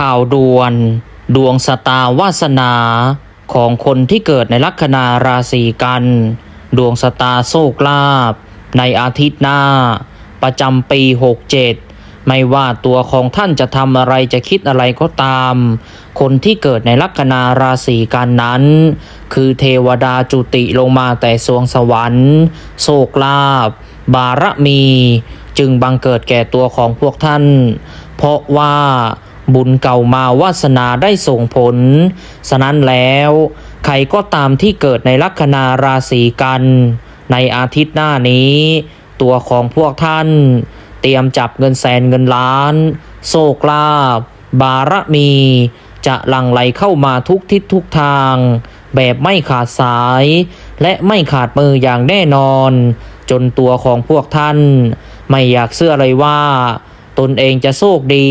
ข่าวด่วน ดวงสตาวาสนาของคนที่เกิดในลัคนาราศีกัน ดวงสตาโชคลาภในอาทิตย์หน้า ประจำปี 67 ไม่ว่าตัวของท่านจะทำอะไรจะคิดอะไรก็ตาม คนที่เกิดในลัคนาราศีกันนั้น คือเทวดาจุติลงมาแต่สวงสวรรค์ โชคลาภบารมี จึงบังเกิดแก่ตัวของพวกท่าน เพราะว่า บุญเก่ามาวาสนาได้ส่งผล ฉะนั้นแล้ว ใครก็ตามที่เกิดในลัคนาราศีกัน ในอาทิตย์หน้านี้ ตัวของพวกท่าน เตรียมจับเงินแสนเงินล้าน โชคลาภบารมี จะหลั่งไหลเข้ามาทุกทิศทุกทาง แบบไม่ขาดสาย และไม่ขาดมืออย่างแน่นอน จนตัวของพวกท่าน ไม่อยากเชื่อเลยว่า ตนเองจะโชคดี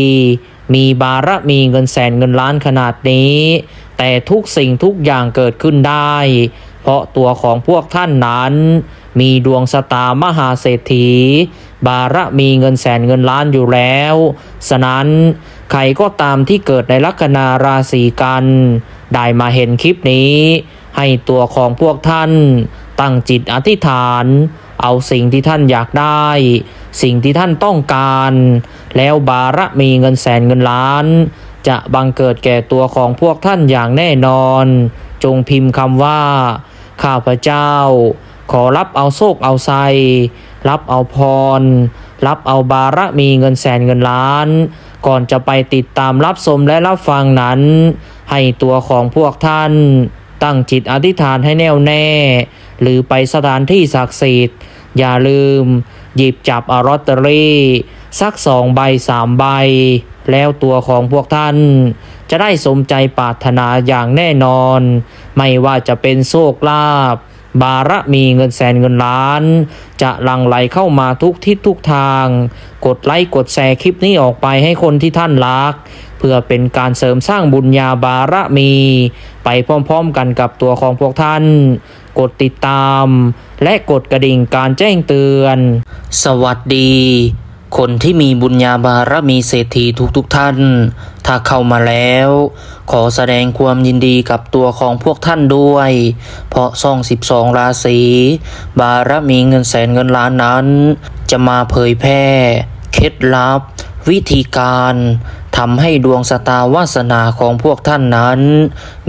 มีบารมีเงินแสนเงินล้านขนาดนี้ แต่ทุกสิ่งทุกอย่างเกิดขึ้นได้ เพราะตัวของพวกท่านนั้น มีดวงสตามหาเศรษฐี บารมีเงินแสนเงินล้านอยู่แล้ว ฉะนั้นใครก็ตามที่เกิดในลัคนาราศีกัน ได้มาเห็นคลิปนี้ ให้ตัวของพวกท่าน ตั้งจิตอธิษฐาน เอาสิ่งที่ท่านอยากได้ สิ่งที่ท่านต้องการ แล้วบารมีเงินแสนเงินล้าน จะบังเกิดแก่ตัวของพวกท่านอย่างแน่นอน จงพิมพ์คำว่า ข้าพเจ้า ขอรับเอาโชคเอาไซรับเอาพร รับเอาบารมีเงินแสนเงินล้าน ก่อนจะไปติดตามรับชมและรับฟังนั้น ให้ตัวของพวกท่าน ตั้งจิตอธิษฐานให้แน่วแน่ หรือไปสถานที่ศักดิ์สิทธิ์ อย่าลืม หยิบจับอาลอตเตอรี่สักสองใบสามใบ แล้วตัวของพวกท่าน จะได้สมใจปรารถนาอย่างแน่นอน ไม่ว่าจะเป็นโชคลาภบารมีเงินแสนเงินล้าน จะหลั่งไหลเข้ามาทุกทิศทุกทาง กดไลค์กดแชร์คลิปนี้ออกไปให้คนที่ท่านรัก เพื่อเป็นการเสริมสร้างบุญญาบารมี ไปพร้อมๆกันกับตัวของพวกท่าน กดติดตาม และกดกระดิ่งการแจ้งเตือน สวัสดี คนที่มีบุญญาบารมีเศรษฐีทุกๆทท่าน ถ้าเข้ามาแล้ว ขอแสดงความยินดีกับตัวของพวกท่านด้วย เพราะซ่อง 12 ราศีบารมีเงินแสนเงินล้านนั้น จะมาเผยแพร่ เคล็ดลับ วิธีการทำให้ดวงสตาวาสนาของพวกท่านนั้น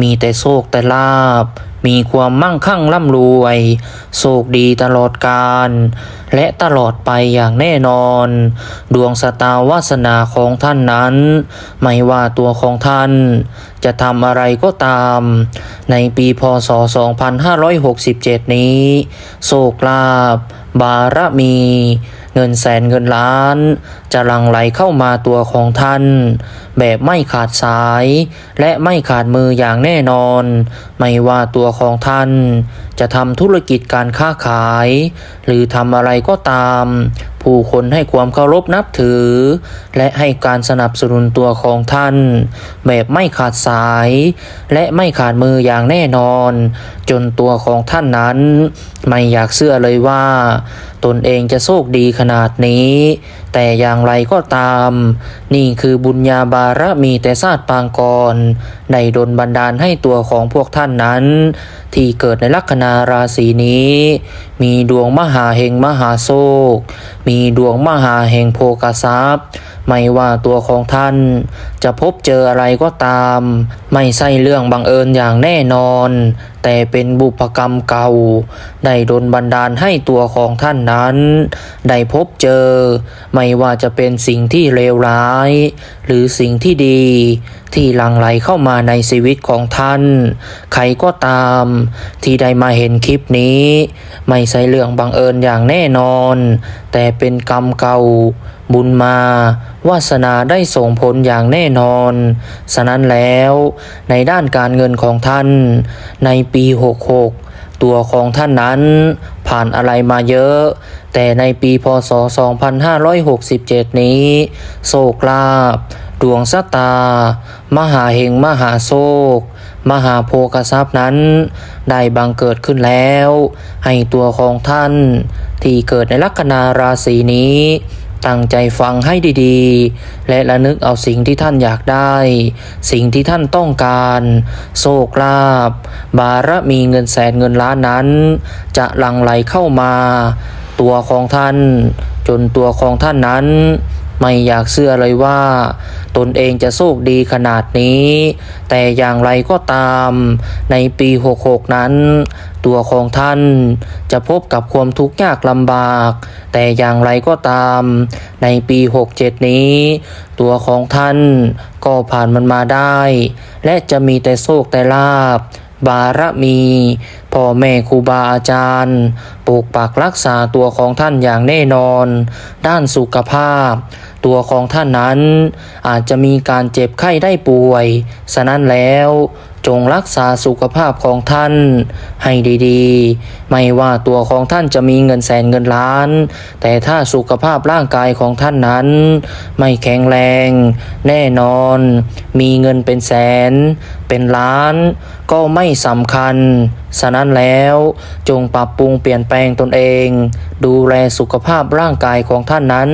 มีแต่โชคแต่ลาบ มีความมั่งคั่งร่ำรวย โชคดีตลอดกาลและตลอดไปอย่างแน่นอน ดวงสตาวาสนาของท่านนั้น ไม่ว่าตัวของท่าน จะทำอะไรก็ตาม ในปีพศ 2567 นี้ โชคลาภบารมี เงินแสนเงินล้าน จะหลั่งไหลเข้ามาตัวของท่าน แบบไม่ขาดสาย และไม่ขาดมืออย่างแน่นอน ไม่ว่าตัวของท่าน จะทำธุรกิจการค้าขาย หรือทำอะไรก็ตาม ผู้คนให้ความเคารพนับถือ และให้การสนับสนุนตัวของท่าน แบบไม่ขาดสาย และไม่ขาดมืออย่างแน่นอน จนตัวของท่านนั้น ไม่อยากเชื่อเลยว่า ตนเองจะโชคดีขนาดนี้ แต่อย่างไรก็ตาม นี่คือบุญญาบารมีแต่ศาสตร์ปางกรในดลบันดาลให้ตัวของพวกท่านนั้น ที่เกิดในลัคนาราศีนี้ มีดวงมหาเฮงมหาโชค มีดวงมหาเฮงโภกทรัพย์ ไม่ว่าตัวของท่าน จะพบเจออะไรก็ตาม ไม่ใช่เรื่องบังเอิญอย่างแน่นอน แต่เป็นบุพกรรมเก่า ได้ดนบันดาลให้ตัวของท่านนั้น ได้พบเจอ ไม่ว่าจะเป็นสิ่งที่เลวร้าย หรือสิ่งที่ดี ที่หลั่งไหลเข้ามาในชีวิตของท่าน ใครก็ตาม ที่ได้มาเห็นคลิปนี้ ไม่ใช่เรื่องบังเอิญอย่างแน่นอน แต่เป็นกรรมเก่า บุญมาวาสนาได้ส่งผลอย่างแน่นอน ฉะนั้นแล้วในด้านการเงินของท่าน ในปี 66 ตัวของท่านนั้นผ่านอะไรมาเยอะ แต่ในปีพศ 2567 นี้โชคลาภ ดวงสตา มหาเฮงมหาโชคมหาโภคทรัพย์นั้น ได้บังเกิดขึ้นแล้ว ให้ตัวของท่าน ที่เกิดในลัคนาราศีนี้ ตั้งใจฟังให้ดีๆ และระนึกเอาสิ่งที่ท่านอยากได้ สิ่งที่ท่านต้องการ โชคลาภบารมีเงินแสนเงินล้านนั้น จะหลั่งไหลเข้ามา ตัวของท่าน จนตัวของท่านนั้น ไม่อยากเชื่อเลยว่า ตนเองจะโชคดีขนาดนี้ แต่อย่างไรก็ตาม ในปี 66 นั้น ตัวของท่านจะพบกับความทุกข์ยากลำบาก แต่อย่างไรก็ตาม ในปี 67 นี้ ตัวของท่านก็ผ่านมันมาได้ และจะมีแต่โชคแต่ลาบ บารมีพ่อแม่ครูบาอาจารย์ปกปักรักษาตัวของท่านอย่างแน่นอน ด้านสุขภาพ ตัวของท่านนั้น อาจจะมีการเจ็บไข้ได้ป่วย ฉะนั้นแล้วจงรักษาสุขภาพของท่านให้ดีๆ ไม่ว่าตัวของท่านจะมีเงินแสนเงินล้าน แต่ถ้าสุขภาพร่างกายของท่านนั้น ไม่แข็งแรง แน่นอน มีเงินเป็นแสน เป็นล้าน ก็ไม่สำคัญ ฉะนั้นแล้วจงปรับปรุงเปลี่ยนแปลงตนเอง ดูแลสุขภาพร่างกายของท่านนั้น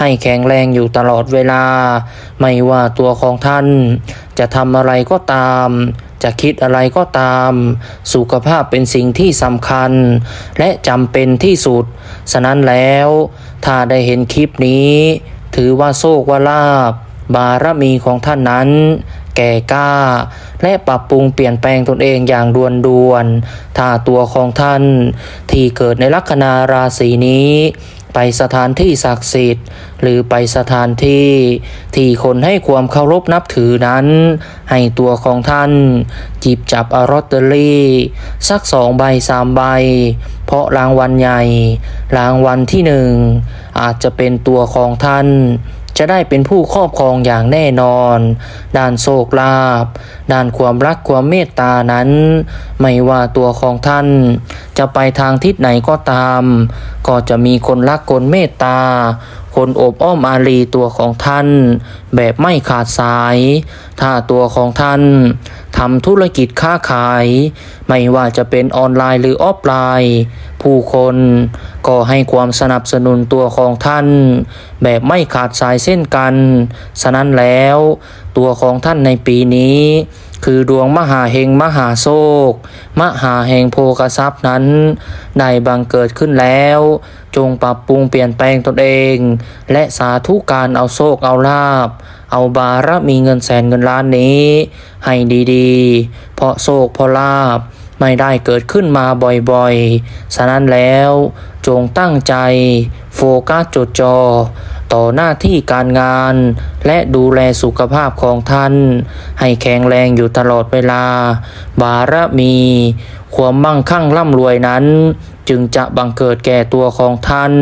ให้แข็งแรงอยู่ตลอดเวลา ไม่ว่าตัวของท่าน จะทำอะไรก็ตาม จะคิดอะไรก็ตาม สุขภาพเป็นสิ่งที่สำคัญ และจำเป็นที่สุด ฉะนั้นแล้ว ถ้าได้เห็นคลิปนี้ ถือว่าโชคว่าลาบบารมีของท่านนั้น แก่กล้า และปรับปรุงเปลี่ยนแปลงตนเองอย่างด่วนด่วน ถ้าตัวของท่าน ที่เกิดในลัคนาราศีนี้ ไปสถานที่ศักดิ์สิทธิ์ หรือไปสถานที่ ที่คนให้ความเคารพนับถือนั้น ให้ตัวของท่าน จิบจับอาลอตเตอรี่ สักสองใบสามใบ เพราะรางวัลใหญ่ รางวัลที่หนึ่งอาจจะเป็นตัวของท่าน จะได้เป็นผู้ครอบครองอย่างแน่นอน ด้านโชคลาภด้านความรักความเมตตานั้น ไม่ว่าตัวของท่าน จะไปทางทิศไหนก็ตาม ก็จะมีคนรักคนเมตตา คนโอบอ้อมอารีตัวของท่าน แบบไม่ขาดสาย ถ้าตัวของท่านทำธุรกิจค้าขาย ไม่ว่าจะเป็นออนไลน์หรือออฟไลน์ ผู้คนก็ให้ความสนับสนุนตัวของท่าน แบบไม่ขาดสายเส้นกัน ฉะนั้นแล้ว ตัวของท่านในปีนี้ คือดวงมหาเฮงมหาโชคมหาแห่งโภกทรัพย์นั้นได้บังเกิดขึ้นแล้ว จงปรับปรุงเปลี่ยนแปลงตนเอง และสาธุการเอาโชคเอาลาบ เอาบารมีเงินแสนเงินล้านนี้ ให้ดีๆ เพราะโชคเพราะลาบ ไม่ได้เกิดขึ้นมาบ่อยๆ ฉะนั้นแล้วจงตั้งใจ โฟกัสจดจอต่อหน้าที่การงาน และดูแลสุขภาพของท่าน ให้แข็งแรงอยู่ตลอดเวลา บารมี ความมั่งคั่งร่ำรวยนั้น จึงจะบังเกิดแก่ตัวของท่าน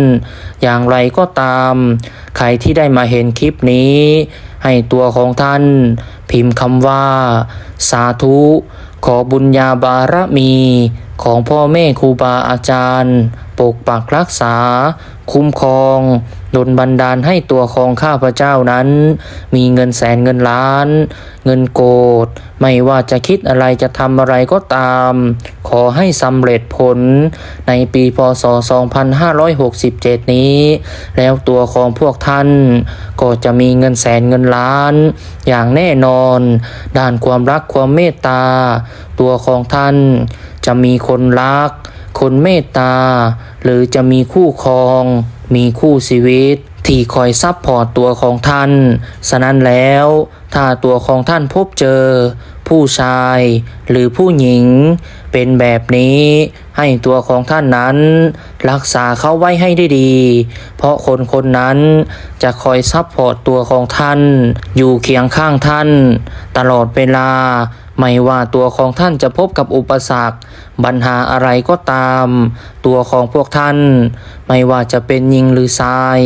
อย่างไรก็ตาม ใครที่ได้มาเห็นคลิปนี้ ให้ตัวของท่าน พิมพ์คำว่า สาธุ ขอบุญญาบารมี ของพ่อแม่ครูบาอาจารย์ ปกปักรักษา คุ้มครองดลบันดาลให้ตัวของข้าพเจ้านั้น มีเงินแสนเงินล้าน เงินโกดไม่ว่าจะคิดอะไรจะทำอะไรก็ตาม ขอให้สำเร็จผลในปีพศ 2567 นี้ แล้วตัวของพวกท่าน ก็จะมีเงินแสนเงินล้าน อย่างแน่นอน ด้านความรักความเมตตา ตัวของท่านจะมีคนรัก คนเมตตา หรือจะมีคู่ครอง มีคู่ชีวิต ที่คอยซับพอร์ตตัวของท่าน ฉะนั้นแล้ว ถ้าตัวของท่านพบเจอ ผู้ชายหรือผู้หญิง เป็นแบบนี้ ให้ตัวของท่านนั้น รักษาเขาไว้ให้ได้ดี เพราะคนคนนั้นจะคอยซับพอร์ตตัวของท่าน อยู่เคียงข้างท่าน ตลอดเวลา ไม่ว่าตัวของท่านจะพบกับอุปสรรคปัญหาอะไรก็ตาม ตัวของพวกท่าน ไม่ว่าจะเป็นหญิงหรือชาย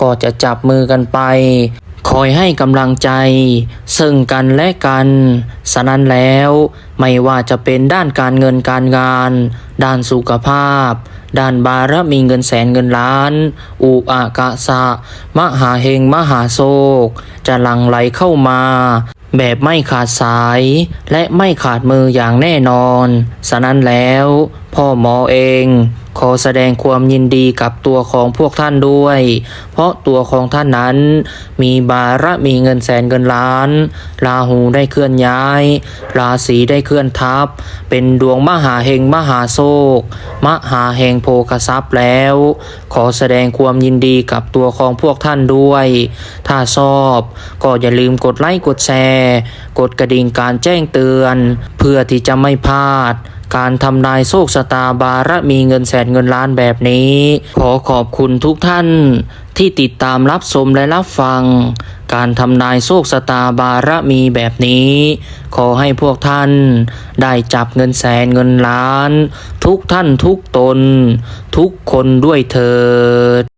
ก็จะจับมือกันไป คอยให้กำลังใจ ซึ่งกันและกัน ฉะนั้นแล้ว ไม่ว่าจะเป็นด้านการเงินการงาน ด้านสุขภาพ ด้านบารมีเงินแสนเงินล้าน อุอากะสะ มหาเฮงมหาโศกจะหลั่งไหลเข้ามา แบบไม่ขาดสาย และไม่ขาดมืออย่างแน่นอน ฉะนั้นแล้ว พ่อหมอเอง ขอแสดงความยินดีกับตัวของพวกท่านด้วย เพราะตัวของท่านนั้น มีบารมีเงินแสนเงินล้าน ราหูได้เคลื่อนย้าย ราศีได้เคลื่อนทับ เป็นดวงมหาเฮงมหาโศกมหาเฮงโภคทรัพย์แล้ว ขอแสดงความยินดีกับตัวของพวกท่านด้วย ถ้าชอบก็อย่าลืมกดไลค์กดแชร์ กดกระดิ่งการแจ้งเตือน เพื่อที่จะไม่พลาด การทำนายโชคชะตาบารมีเงินแสนเงินล้านแบบนี้ ขอขอบคุณทุกท่านที่ติดตามรับชมและรับฟัง การทำนายโชคชะตาบารมีแบบนี้ ขอให้พวกท่าน ได้จับเงินแสนเงินล้าน ทุกท่านทุกตน ทุกคนด้วยเถิด